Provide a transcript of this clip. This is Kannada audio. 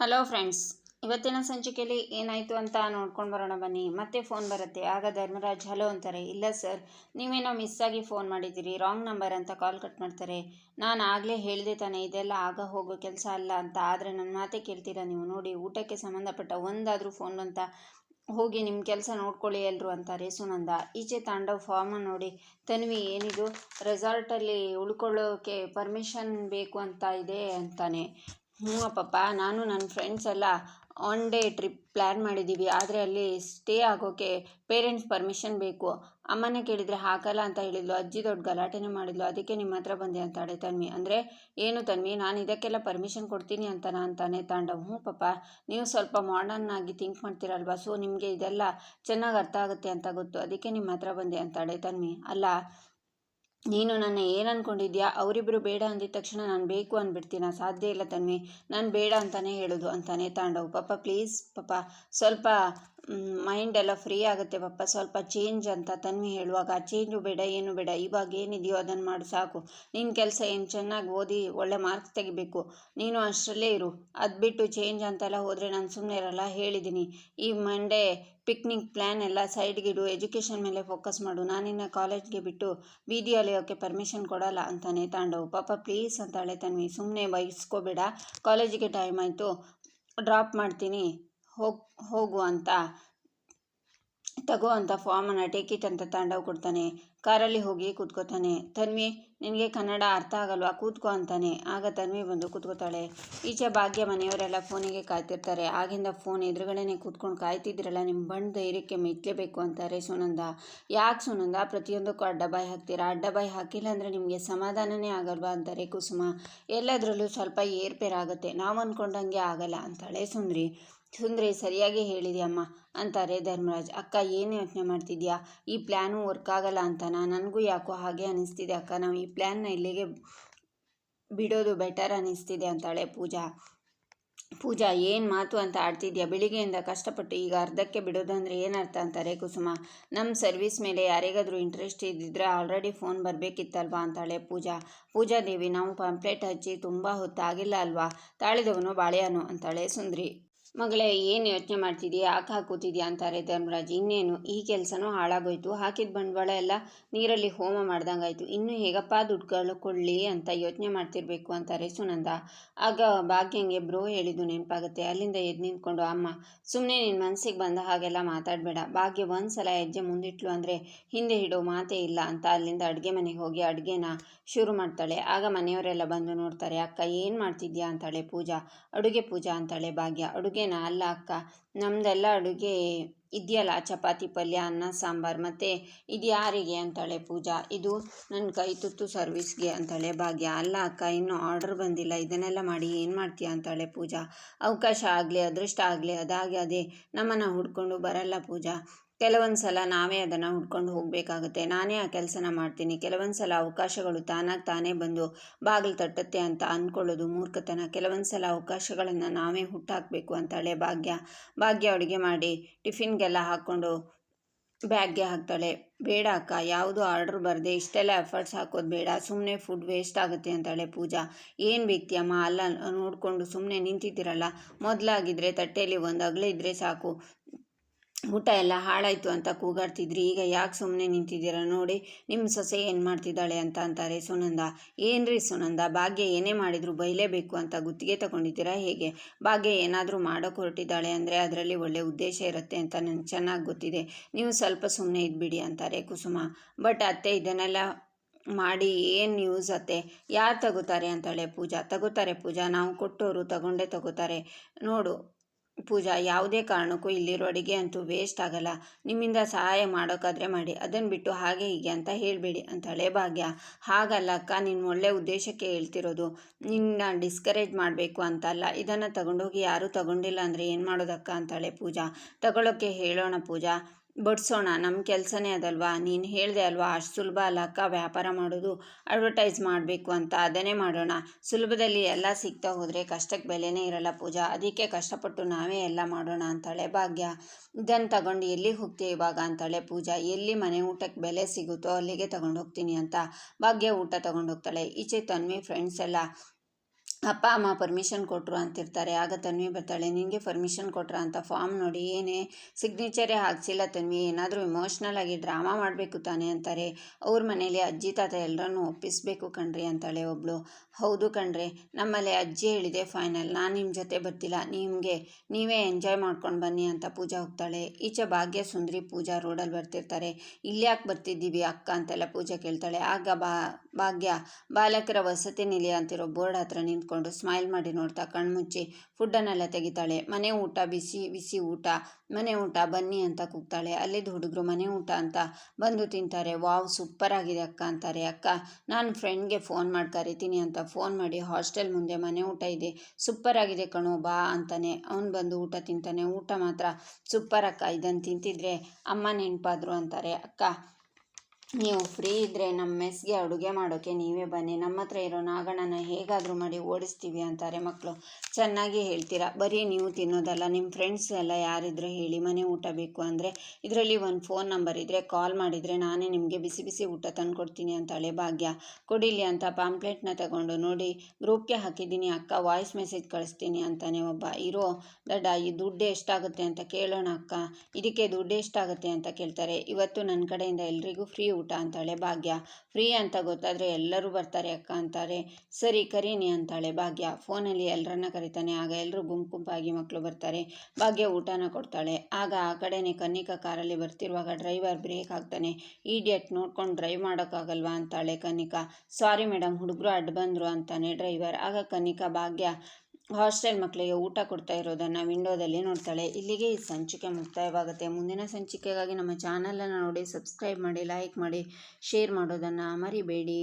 ಹಲೋ ಫ್ರೆಂಡ್ಸ್ ಇವತ್ತಿನ ಸಂಚಿಕೆಯಲ್ಲಿ ಏನಾಯಿತು ಅಂತ ನೋಡ್ಕೊಂಡು ಬರೋಣ ಬನ್ನಿ. ಮತ್ತೆ ಫೋನ್ ಬರುತ್ತೆ. ಆಗ ಧರ್ಮರಾಜ್ ಹಲೋ ಅಂತಾರೆ. ಇಲ್ಲ ಸರ್ ನೀವೇನೋ ಮಿಸ್ ಆಗಿ ಫೋನ್ ಮಾಡಿದ್ದೀರಿ. ರಾಂಗ್ ನಂಬರ್ ಅಂತ ಕಾಲ್ ಕಟ್ ಮಾಡ್ತಾರೆ. ನಾನು ಆಗಲೇ ಹೇಳಿದೆ ತಾನೆ, ಇದೆಲ್ಲ ಆಗ ಹೋಗೋ ಕೆಲಸ ಅಲ್ಲ ಅಂತ. ಆದರೆ ನನ್ನ ಮಾತೇ ಕೇಳ್ತೀರಾ ನೀವು? ನೋಡಿ, ಊಟಕ್ಕೆ ಸಂಬಂಧಪಟ್ಟ ಒಂದಾದರೂ ಫೋನ್ ಅಂತ ಹೋಗಿ ನಿಮ್ಮ ಕೆಲಸ ನೋಡ್ಕೊಳ್ಳಿ ಎಲ್ರು ಅಂತಾರೆ ಸುನಂದ. ಈಚೆ ತಾಂಡವ್ ಫಾರ್ಮ್ ನೋಡಿ, ತನ್ವಿ, ಏನಿದು? ರೆಸಾರ್ಟಲ್ಲಿ ಉಳ್ಕೊಳ್ಳೋಕೆ ಪರ್ಮಿಷನ್ ಬೇಕು ಅಂತ ಇದೆ ಅಂತಾನೆ. ಹ್ಞೂ ಅಪ್ಪಪ್ಪ, ನಾನು ನನ್ನ ಫ್ರೆಂಡ್ಸ್ ಎಲ್ಲ ಒನ್ ಡೇ ಟ್ರಿಪ್ ಪ್ಲ್ಯಾನ್ ಮಾಡಿದ್ದೀವಿ ಆದರೆ ಅಲ್ಲಿ ಸ್ಟೇ ಆಗೋಕ್ಕೆ ಪೇರೆಂಟ್ಸ್ ಪರ್ಮಿಷನ್ ಬೇಕು. ಅಮ್ಮನೇ ಕೇಳಿದರೆ ಹಾಕಲ್ಲ ಅಂತ ಹೇಳಿದ್ಲು. ಅಜ್ಜಿ ದೊಡ್ಡ ಗಲಾಟೆನೇ ಮಾಡಿದ್ಲು. ಅದಕ್ಕೆ ನಿಮ್ಮ ಹತ್ರ ಬಂದೆ ಅಂತಾಳೆ ತನ್ವಿ. ಅಂದರೆ, ಏನು ತನ್ವಿ, ನಾನು ಇದಕ್ಕೆಲ್ಲ ಪರ್ಮಿಷನ್ ಕೊಡ್ತೀನಿ ಅಂತನ ಅಂತಾನೆ ತಾಂಡವ್ ಹ್ಞೂ ಪಾಪ ನೀವು ಸ್ವಲ್ಪ ಮಾಡರ್ನ್ ಆಗಿ ಥಿಂಕ್ ಮಾಡ್ತೀರಲ್ವಾ? ಸೊ ನಿಮಗೆ ಇದೆಲ್ಲ ಚೆನ್ನಾಗಿ ಅರ್ಥ ಆಗುತ್ತೆ ಅಂತ ಗೊತ್ತು. ಅದಕ್ಕೆ ನಿಮ್ಮ ಹತ್ರ ಬಂದೆ ಅಂತಾಳೆ ತನ್ವಿ. ಅಲ್ಲ ನೀನು ನನ್ನ ಏನು ಅಂದ್ಕೊಂಡಿದ್ಯಾ ಅವರಿಬ್ಬರು ಬೇಡ ಅಂದಿದ ತಕ್ಷಣ ನಾನು ಬೇಕು ಅಂದ್ಬಿಡ್ತೀನ ಸಾಧ್ಯ ಇಲ್ಲ ತನ್ವಿ. ನಾನು ಬೇಡ ಅಂತಲೇ ಹೇಳೋದು ಅಂತಾನೆ ತಾಂಡವ್. ಪಾಪ ಪ್ಲೀಸ್ ಪಾಪ ಸ್ವಲ್ಪ ಮೈಂಡ್ ಎಲ್ಲ ಫ್ರೀ ಆಗುತ್ತೆ ಪಾಪ ಸ್ವಲ್ಪ ಚೇಂಜ್ ಅಂತ ತನ್ವಿ ಹೇಳುವಾಗ ಚೇಂಜು ಬೇಡ, ಏನು ಬೇಡ, ಇವಾಗ ಏನಿದೆಯೋ ಅದನ್ನು ಮಾಡಿ, ಸಾಕು. ನಿನ್ನ ಕೆಲಸ ಏನು ಚೆನ್ನಾಗಿ ಓದಿ, ಒಳ್ಳೆ ಮಾರ್ಕ್ಸ್ ತೆಗಿಬೇಕು. ನೀನು ಅಷ್ಟರಲ್ಲೇ ಇರು. ಅದು ಬಿಟ್ಟು ಚೇಂಜ್ ಅಂತೆಲ್ಲ ಹೋದರೆ ನಾನು ಸುಮ್ಮನೆ ಇರಲ್ಲ ಹೇಳಿದ್ದೀನಿ ಈ ಮಂಡೇ ಪಿಕ್ನಿಕ್ ಪ್ಲ್ಯಾನ್ ಎಲ್ಲ ಸೈಡ್ಗಿಡು ಎಜುಕೇಷನ್ ಮೇಲೆ ಫೋಕಸ್ ಮಾಡು. ನಾನಿನ್ನ ಕಾಲೇಜ್ಗೆ ಬಿಟ್ಟು ಬೀದಿ ಅಲೆಯೋಕ್ಕೆ ಪರ್ಮಿಷನ್ ಕೊಡಲ್ಲ ಅಂತಾನೆ ತಾಂಡವು. ಪಾಪ ಪ್ಲೀಸ್ ಅಂತಾಳೆ ತನ್ವಿ. ಸುಮ್ಮನೆ ಬಯಸ್ಕೋಬೇಡ ಕಾಲೇಜಿಗೆ ಟೈಮ್ ಆಯಿತು ಡ್ರಾಪ್ ಮಾಡ್ತೀನಿ. ಹೋಗಿ ಅಂತ. ತಗೋ ಅಂತ ಫಾರ್ಮನ್ನು ಟೇಕ್ ಇಟ್ ಅಂತ ತಾಂಡವ್ ಕೊಡ್ತಾನೆ. ಕಾರಲ್ಲಿ ಹೋಗಿ ಕೂತ್ಕೋತಾನೆ. ತನ್ವಿ, ನಿನಗೆ ಕನ್ನಡ ಅರ್ಥ ಆಗಲ್ವಾ? ಕೂತ್ಕೋ ಅಂತಾನೆ. ಆಗ ತನ್ವಿ ಬಂದು ಕೂತ್ಕೋತಾಳೆ. ಈಚೆ ಭಾಗ್ಯ ಮನೆಯವರೆಲ್ಲ ಫೋನಿಗೆ ಕಾಯ್ತಿರ್ತಾರೆ. ಆಗಿಂದ ಫೋನ್ ಎದುರುಗಡೆನೆ ಕೂತ್ಕೊಂಡು ಕಾಯ್ತಿದ್ದೀರಲ್ಲ ನಿಮ್ಮ ಬಣ್ಣ ಧೈರ್ಯಕ್ಕೆ ಮೆಚ್ಚಲೇಬೇಕು ಅಂತಾರೆ ಸುನಂದ. ಯಾಕೆ ಸುನಂದ? ಪ್ರತಿಯೊಂದಕ್ಕೂ ಅಡ್ಡಬಾಯಿ ಹಾಕ್ತೀರಾ? ಅಡ್ಡಬಾಯಿ ಹಾಕಿಲ್ಲ ಅಂದರೆ ನಿಮಗೆ ಸಮಾಧಾನನೇ ಆಗಲ್ವಾ ಅಂತಾರೆ ಕುಸುಮ. ಎಲ್ಲದರಲ್ಲೂ ಸ್ವಲ್ಪ ಏರ್ಪೇರಾಗುತ್ತೆ. ನಾವು ಅಂದ್ಕೊಂಡಂಗೆ ಆಗಲ್ಲ ಅಂತಾಳೆ ಸುಂದ್ರಿ. ಸುಂದ್ರಿ ಸರಿಯಾಗಿ ಹೇಳಿದೆ ಅಮ್ಮ ಅಂತಾರೆ ಧರ್ಮರಾಜ್. ಅಕ್ಕ, ಏನು ಯೋಚನೆ ಮಾಡ್ತಿದ್ಯಾ? ಈ ಪ್ಲ್ಯಾನು ವರ್ಕ್ ಆಗಲ್ಲ ಅಂತನಾ? ನನಗೂ ಯಾಕೋ ಹಾಗೆ ಅನ್ನಿಸ್ತಿದೆ ಅಕ್ಕ. ನಾವು ಈ ಪ್ಲ್ಯಾನ್ನ ಇಲ್ಲಿಗೆ ಬಿಡೋದು ಬೆಟರ್ ಅನ್ನಿಸ್ತಿದೆ ಅಂತಾಳೆ ಪೂಜಾ. ಪೂಜಾ, ಏನು ಮಾತು ಅಂತ ಆಡ್ತಿದ್ಯಾ? ಬೆಳಿಗ್ಗೆಯಿಂದ ಕಷ್ಟಪಟ್ಟು ಈಗ ಅರ್ಧಕ್ಕೆ ಬಿಡೋದಂದ್ರೆ ಏನರ್ಥ ಅಂತಾರೆ ಕುಸುಮ? ನಮ್ಮ ಸರ್ವಿಸ್ ಮೇಲೆ ಯಾರಿಗಾದರೂ ಇಂಟ್ರೆಸ್ಟ್ ಇದ್ದಿದ್ರೆ ಆಲ್ರೆಡಿ ಫೋನ್ ಬರಬೇಕಿತ್ತಲ್ವಾ ಅಂತಾಳೆ ಪೂಜಾ. ಪೂಜಾ ದೇವಿ, ನಾವು ಪಂಪ್ಲೇಟ್ ಹಚ್ಚಿ ತುಂಬ ಹೊತ್ತಾಗಿಲ್ಲ ಅಲ್ವಾ? ತಾಳಿದವನು ಬಾಳೆಯನು ಅಂತಾಳೆ ಸುಂದ್ರಿ. ಮಗಳೇ, ಏನು ಯೋಚನೆ ಮಾಡ್ತಿದ್ಯಾ? ಯಾಕೆ ಹಾಕೋತಿದ್ಯಾ ಅಂತಾರೆ ಧರ್ಮರಾಜ್. ಇನ್ನೇನು, ಈ ಕೆಲಸನೂ ಹಾಳಾಗೋಯ್ತು. ಹಾಕಿದ ಬಂಡವಾಳ ಎಲ್ಲ ನೀರಲ್ಲಿ ಹೋಮ ಮಾಡ್ದಂಗಾಯ್ತು. ಇನ್ನು ಹೇಗಪ್ಪ ದುಡ್ಡುಗಳು ಕೊಡಲಿ ಅಂತ ಯೋಚನೆ ಮಾಡ್ತಿರ್ಬೇಕು ಅಂತಾರೆ ಸುನಂದ. ಆಗ ಭಾಗ್ಯಂಗೆ ಬ್ರೋ ಹೇಳಿದ್ದು ನೆನಪಾಗುತ್ತೆ. ಅಲ್ಲಿಂದ ಎದ್ದು ನಿಂತ್ಕೊಂಡು, ಅಮ್ಮ ಸುಮ್ಮನೆ ನಿನ್ನ ಮನಸ್ಸಿಗೆ ಬಂದ ಹಾಗೆಲ್ಲ ಮಾತಾಡಬೇಡ. ಭಾಗ್ಯ ಒಂದು ಸಲ ಹೆಜ್ಜೆ ಮುಂದಿಟ್ಲು ಅಂದರೆ ಹಿಂದೆ ಇಡೋ ಮಾತೇ ಇಲ್ಲ ಅಂತ ಅಲ್ಲಿಂದ ಅಡುಗೆ ಮನೆಗೆ ಹೋಗಿ ಅಡುಗೆನ ಶುರು ಮಾಡ್ತಾಳೆ. ಆಗ ಮನೆಯವರೆಲ್ಲ ಬಂದು ನೋಡ್ತಾರೆ, ಅಕ್ಕ, ಏನು ಮಾಡ್ತಿದ್ಯಾ? ಅಂತಾಳೆ ಪೂಜಾ. ಅಡುಗೆ ಪೂಜಾ ಅಂತಾಳೆ ಭಾಗ್ಯ. ಅಡುಗೆನ? ಅಲ್ಲ ಅಕ್ಕ. ನಮ್ಮದೆಲ್ಲ ಅಡುಗೆ ಇದೆಯಲ್ಲ, ಚಪಾತಿ, ಪಲ್ಯ, ಅನ್ನ, ಸಾಂಬಾರು, ಮತ್ತು ಇದು ಯಾರಿಗೆ ಅಂತಾಳೆ ಪೂಜಾ? ಇದು ನನ್ನ ಕೈ ತುತ್ತು ಸರ್ವಿಸ್ಗೆ ಅಂತಾಳೆ ಭಾಗ್ಯ. ಅಲ್ಲ ಅಕ್ಕ, ಇನ್ನೂ ಆರ್ಡರ್ ಬಂದಿಲ್ಲ. ಇದನ್ನೆಲ್ಲ ಮಾಡಿ ಏನು ಮಾಡ್ತೀಯ ಅಂತಾಳೆ ಪೂಜಾ? ಅವಕಾಶ ಆಗಲಿ, ಅದೃಷ್ಟ ಆಗಲಿ ಅದಾಗಿ ಅದೇ ನಮ್ಮನ್ನು ಹುಡ್ಕೊಂಡು ಬರಲ್ಲ ಪೂಜಾ. ಕೆಲವೊಂದು ಸಲ ನಾವೇ ಅದನ್ನು ಹುಡ್ಕೊಂಡು ಹೋಗಬೇಕಾಗುತ್ತೆ. ನಾನೇ ಆ ಕೆಲಸನ ಮಾಡ್ತೀನಿ. ಕೆಲವೊಂದು ಸಲ ಅವಕಾಶಗಳು ತಾನಾಗಿ ತಾನೇ ಬಂದು ಬಾಗಿಲು ತಟ್ಟುತ್ತೆ ಅಂತ ಅಂದ್ಕೊಳ್ಳೋದು ಮೂರ್ಖತನ. ಕೆಲವೊಂದು ಸಲ ಅವಕಾಶಗಳನ್ನು ನಾವೇ ಹುಟ್ಟಾಕಬೇಕು ಅಂತಾಳೆ ಭಾಗ್ಯ. ಭಾಗ್ಯ ಅಡುಗೆ ಮಾಡಿ ಟಿಫಿನ್ಗೆಲ್ಲ ಹಾಕ್ಕೊಂಡು ಬ್ಯಾಗ್ಗೆ ಹಾಕ್ತಾಳೆ. ಬೇಡ ಅಕ್ಕ, ಯಾವುದು ಆರ್ಡ್ರ್ ಬರದೆ ಇಷ್ಟೆಲ್ಲ ಎಫರ್ಟ್ಸ್ ಹಾಕೋದು ಬೇಡ. ಸುಮ್ಮನೆ ಫುಡ್ ವೇಸ್ಟ್ ಆಗುತ್ತೆ ಅಂತಾಳೆ ಪೂಜಾ. ಏನು ಬೇಕ್ತಿಯಮ್ಮ ಅಲ್ಲ ನೋಡಿಕೊಂಡು ಸುಮ್ಮನೆ ನಿಂತಿದ್ದೀರಲ್ಲ. ಮೊದಲಾಗಿದ್ದರೆ ತಟ್ಟೆಯಲ್ಲಿ ಒಂದು ಅಗಲ ಇದ್ದರೆ ಸಾಕು. ಊಟ ಎಲ್ಲ ಹಾಳಾಯಿತು ಅಂತ ಕೂಗಾಡ್ತಿದ್ರಿ. ಈಗ ಯಾಕೆ ಸುಮ್ಮನೆ ನಿಂತಿದ್ದೀರಾ? ನೋಡಿ ನಿಮ್ಮ ಸೊಸೆ ಏನು ಮಾಡ್ತಿದ್ದಾಳೆ ಅಂತ ಅಂತಾರೆ. ಸುನಂದ, ಏನ್ರಿ ಸುನಂದ, ಭಾಗ್ಯ ಏನೇ ಮಾಡಿದ್ರು ಬೈಲೇಬೇಕು ಅಂತ ಗುತ್ತಿಗೆ ತಗೊಂಡಿದ್ದೀರಾ ಹೇಗೆ? ಭಾಗ್ಯ ಏನಾದರೂ ಮಾಡೋಕೆ ಹೊರಟಿದ್ದಾಳೆ ಅಂದರೆ ಅದರಲ್ಲಿ ಒಳ್ಳೆ ಉದ್ದೇಶ ಇರುತ್ತೆ ಅಂತ ನನಗೆ ಚೆನ್ನಾಗಿ ಗೊತ್ತಿದೆ. ನೀವು ಸ್ವಲ್ಪ ಸುಮ್ಮನೆ ಇದ್ಬಿಡಿ ಅಂತಾರೆ ಕುಸುಮ. ಬಟ್ ಅತ್ತೆ ಇದನ್ನೆಲ್ಲ ಮಾಡಿ ಏನು ಯೂಸ್ ಅತ್ತೆ? ಯಾರು ತಗೋತಾರೆ ಅಂತಾಳೆ ಪೂಜಾ. ತಗೋತಾರೆ ಪೂಜಾ. ನಾವು ಕೊಟ್ಟವರು ತಗೊಂಡೇ ತಗೋತಾರೆ. ನೋಡು ಪೂಜಾ, ಯಾವುದೇ ಕಾರಣಕ್ಕೂ ಇಲ್ಲಿರೋ ಅಡುಗೆ ಅಂತೂ ವೇಸ್ಟ್ ಆಗಲ್ಲ. ನಿಮ್ಮಿಂದ ಸಹಾಯ ಮಾಡೋಕ್ಕಾದರೆ ಮಾಡಿ ಅದನ್ನು ಬಿಟ್ಟು ಹಾಗೆ ಹೀಗೆ ಅಂತ ಹೇಳಬೇಡಿ ಅಂತಾಳೆ ಭಾಗ್ಯ. ಹಾಗಲ್ಲ ಅಕ್ಕ ನಿನ್ನ ಒಳ್ಳೆ ಉದ್ದೇಶಕ್ಕೆ ಹೇಳ್ತಿರೋದು. ನಿನ್ನ ಡಿಸ್ಕರೇಜ್ ಮಾಡಬೇಕು ಅಂತಲ್ಲ ಇದನ್ನು ತಗೊಂಡೋಗಿ ಯಾರೂ ತಗೊಂಡಿಲ್ಲ ಅಂದರೆ ಏನು ಮಾಡೋದಕ್ಕ ಅಂತಾಳೆ ಪೂಜಾ. ತಗೊಳ್ಳೋಕ್ಕೆ ಹೇಳೋಣ ಪೂಜಾ. ಬಡಿಸೋಣ ನಮ್ಮ ಕೆಲಸನೇ ಅದಲ್ವಾ? ನೀನು ಹೇಳಿದೆ ಅಲ್ವಾ, ಅಷ್ಟು ಸುಲಭ ಅಲ್ಲ ಅಕ್ಕ, ವ್ಯಾಪಾರ ಮಾಡೋದು ಅಡ್ವರ್ಟೈಸ್ ಮಾಡಬೇಕು ಅಂತ, ಅದನ್ನೇ ಮಾಡೋಣ. ಸುಲಭದಲ್ಲಿ ಎಲ್ಲ ಸಿಗ್ತಾ ಹೋದರೆ ಕಷ್ಟಕ್ಕೆ ಬೆಲೆನೇ ಇರಲ್ಲ ಪೂಜಾ. ಅದಕ್ಕೆ ಕಷ್ಟಪಟ್ಟು ನಾವೇ ಎಲ್ಲ ಮಾಡೋಣ ಅಂತಾಳೆ ಭಾಗ್ಯ. ಇದನ್ನು ತಗೊಂಡು ಎಲ್ಲಿಗೆ ಹೋಗ್ತೀವಿ ಇವಾಗ ಅಂತಾಳೆ ಪೂಜಾ. ಎಲ್ಲಿ ಮನೆ ಊಟಕ್ಕೆ ಬೆಲೆ ಸಿಗುತ್ತೋ ಅಲ್ಲಿಗೆ ತಗೊಂಡು ಹೋಗ್ತೀನಿ ಅಂತ ಭಾಗ್ಯ ಊಟ ತಗೊಂಡು ಹೋಗ್ತಾಳೆ. ಈಚೆ ತನ್ವಿ ಫ್ರೆಂಡ್ಸ್ ಎಲ್ಲ ಅಪ್ಪ, ಅಮ್ಮ ಪರ್ಮಿಷನ್ ಕೊಟ್ಟರು ಅಂತಿರ್ತಾರೆ. ಆಗ ತನ್ವಿ ಬರ್ತಾಳೆ, ನಿನಗೆ ಪರ್ಮಿಷನ್ ಕೊಟ್ರ ಅಂತ ಫಾರ್ಮ್ ನೋಡಿ, ಏನೇ ಸಿಗ್ನೇಚರೇ ಹಾಕ್ಸಿಲ್ಲ ತನ್ವಿ, ಏನಾದರೂ ಇಮೋಷ್ನಲ್ ಆಗಿ ಡ್ರಾಮಾ ಮಾಡಬೇಕು ತಾನೆ ಅಂತಾರೆ. ಅವ್ರ ಮನೇಲಿ ಅಜ್ಜಿ, ತಾತ ಎಲ್ಲರನ್ನೂ ಒಪ್ಪಿಸಬೇಕು ಕಣ್ರಿ, ಅಂತಾಳೆ ಒಬ್ಳು. ಹೌದು ಕಣ್ರಿ, ನಮ್ಮಲ್ಲಿ ಅಜ್ಜಿ ಹೇಳಿದೆ ಫೈನಲ್ ನಾನು ನಿಮ್ಮ ಜೊತೆ ಬರ್ತಿಲ್ಲ. ನಿಮಗೆ, ನೀವೇ ಎಂಜಾಯ್ ಮಾಡ್ಕೊಂಡು ಬನ್ನಿ, ಅಂತ ಪೂಜಾ ಹೋಗ್ತಾಳೆ. ಈಚೆ ಭಾಗ್ಯ, ಸುಂದರಿ, ಪೂಜಾ ರೋಡಲ್ಲಿ ಬರ್ತಿರ್ತಾರೆ. ಇಲ್ಲಿ ಯಾಕೆ ಬರ್ತಿದ್ದೀವಿ ಅಕ್ಕ? ಅಂತೆಲ್ಲ ಪೂಜಾ ಕೇಳ್ತಾಳೆ. ಆಗ ಬಾ, ಭಾಗ್ಯ, ಬಾಲಕರ ವಸತಿ ನಿಲಯ ಅಂತಿರೋ ಬೋರ್ಡ್ ಹತ್ರ ನಿಂತ್ಕೊಂಡು ಸ್ಮೈಲ್ ಮಾಡಿ ನೋಡ್ತಾ ಕಣ್ಮುಚ್ಚಿ ಫುಡ್ಡನ್ನೆಲ್ಲ ತೆಗಿತಾಳೆ. ಮನೆ ಊಟ ಬಿಸಿ ಬಿಸಿ ಊಟ. ಮನೆ ಊಟ ಬನ್ನಿ ಅಂತ ಕೂಗ್ತಾಳೆ. ಅಲ್ಲಿದ್ದ ಹುಡುಗರು ಮನೆ ಊಟ ಅಂತ ಬಂದು ತಿಂತಾರೆ. ವಾವ್ ಸೂಪರ್ ಆಗಿದೆ ಅಕ್ಕ ಅಂತಾರೆ. ಅಕ್ಕ, ನಾನು ಫ್ರೆಂಡ್ಗೆ ಫೋನ್ ಮಾಡಿ ಕರಿತೀನಿ ಅಂತ ಫೋನ್ ಮಾಡಿ ಹಾಸ್ಟೆಲ್ ಮುಂದೆ ಮನೆ ಊಟ ಇದೆ. ಸೂಪರ್ ಆಗಿದೆ ಕಣೋ, ಬಾ ಅಂತಾನೆ. ಅವ್ನು ಬಂದು ಊಟ ತಿಂತಾನೆ. ಊಟ ಮಾತ್ರ ಸೂಪರ್ ಅಕ್ಕ ಇದನ್ನು ತಿಂತಿದ್ರೆ ಅಮ್ಮ ನೆನಪಾದ್ರು ಅಂತಾರೆ. ಅಕ್ಕ ನೀವು ಫ್ರೀ ಇದ್ದರೆ ನಮ್ಮ ಮೆಸ್ಗೆ ಅಡುಗೆ ಮಾಡೋಕ್ಕೆ ನೀವೇ ಬನ್ನಿ. ನಮ್ಮ ಹತ್ರ ಇರೋ ನಾಗಣ್ಣನ ಹೇಗಾದರೂ ಮಾಡಿ ಓಡಿಸ್ತೀವಿ ಅಂತಾರೆ ಮಕ್ಕಳು ಚೆನ್ನಾಗಿ ಹೇಳ್ತೀರಾ? ಬರೀ ನೀವು ತಿನ್ನೋದಲ್ಲ ನಿಮ್ಮ ಫ್ರೆಂಡ್ಸ್ ಎಲ್ಲ ಯಾರಿದ್ರು ಹೇಳಿ ಮನೆ ಊಟ ಬೇಕು ಅಂದರೆ ಇದರಲ್ಲಿ ಒಂದು ಫೋನ್ ನಂಬರ್ ಇದ್ದರೆ ಕಾಲ್ ಮಾಡಿದರೆ ನಾನೇ ನಿಮಗೆ ಬಿಸಿ ಬಿಸಿ ಊಟ ತಂದು ಕೊಡ್ತೀನಿ ಅಂತಾಳೆ ಭಾಗ್ಯ. ಕೊಡಿಲಿ ಅಂತ ಪಾಂಪ್ಲೆಟ್ನ ತಗೊಂಡು ನೋಡಿ ಗ್ರೂಪ್ಗೆ ಹಾಕಿದ್ದೀನಿ, ಅಕ್ಕ ವಾಯ್ಸ್ ಮೆಸೇಜ್ ಕಳಿಸ್ತೀನಿ ಅಂತಾನೆ ಒಬ್ಬ. ಇರೋ, ದಡ್ಡ, ಈ ದುಡ್ಡು ಎಷ್ಟಾಗುತ್ತೆ ಅಂತ ಕೇಳೋಣ ಅಕ್ಕ. ಇದಕ್ಕೆ ದುಡ್ಡು ಎಷ್ಟಾಗುತ್ತೆ ಅಂತ ಕೇಳ್ತಾರೆ. ಇವತ್ತು ನನ್ನ ಕಡೆಯಿಂದ ಎಲ್ರಿಗೂ ಫ್ರೀ ಊಟ ಅಂತಾಳೆ. ಭಾಗ್ಯ, ಫ್ರೀ ಅಂತ ಗೊತ್ತಾದರೆ ಎಲ್ಲರೂ ಬರ್ತಾರೆ ಅಕ್ಕ ಅಂತಾರೆ. ಸರಿ, ಕರೀನಿ ಅಂತಾಳೆ ಭಾಗ್ಯ. ಫೋನಲ್ಲಿ ಎಲ್ಲರನ್ನ ಕರಿತಾನೆ. ಆಗ ಎಲ್ಲರೂ ಗುಂಪು ಗುಂಪಾಗಿ ಮಕ್ಕಳು ಬರ್ತಾರೆ. ಭಾಗ್ಯ ಊಟನ ಕೊಡ್ತಾಳೆ. ಆಗ ಆ ಕಡೆನೇ ಕನ್ನಿಕಾ ಕಾರಲ್ಲಿ ಬರ್ತಿರುವಾಗ ಡ್ರೈವರ್ ಬ್ರೇಕ್ ಹಾಕ್ತಾನೆ. ಈಡಿಯಟ್, ನೋಡ್ಕೊಂಡು ಡ್ರೈವ್ ಮಾಡೋಕ್ಕಾಗಲ್ವಾ ಅಂತಾಳೆ ಕನ್ನಿಕಾ. ಸಾರಿ ಮೇಡಮ್ ಹುಡುಗರು ಅಡ್ಡು ಬಂದರು ಅಂತಾನೆ ಡ್ರೈವರ್. ಆಗ ಕನ್ನಿಕಾ, ಭಾಗ್ಯ ಹಾಸ್ಟೆಲ್ ಮಕ್ಕಳಿಗೆ ಊಟ ಕೊಡ್ತಾ ಇರೋದನ್ನು ವಿಂಡೋದಲ್ಲಿ ನೋಡ್ತಾಳೆ. ಇಲ್ಲಿಗೆ ಈ ಸಂಚಿಕೆ ಮುಕ್ತಾಯವಾಗುತ್ತೆ. ಮುಂದಿನ ಸಂಚಿಕೆಗಾಗಿ ನಮ್ಮ ಚಾನಲನ್ನು ನೋಡಿ, ಸಬ್ಸ್ಕ್ರೈಬ್ ಮಾಡಿ, ಲೈಕ್ ಮಾಡಿ, ಶೇರ್ ಮಾಡೋದನ್ನು ಮರಿಬೇಡಿ.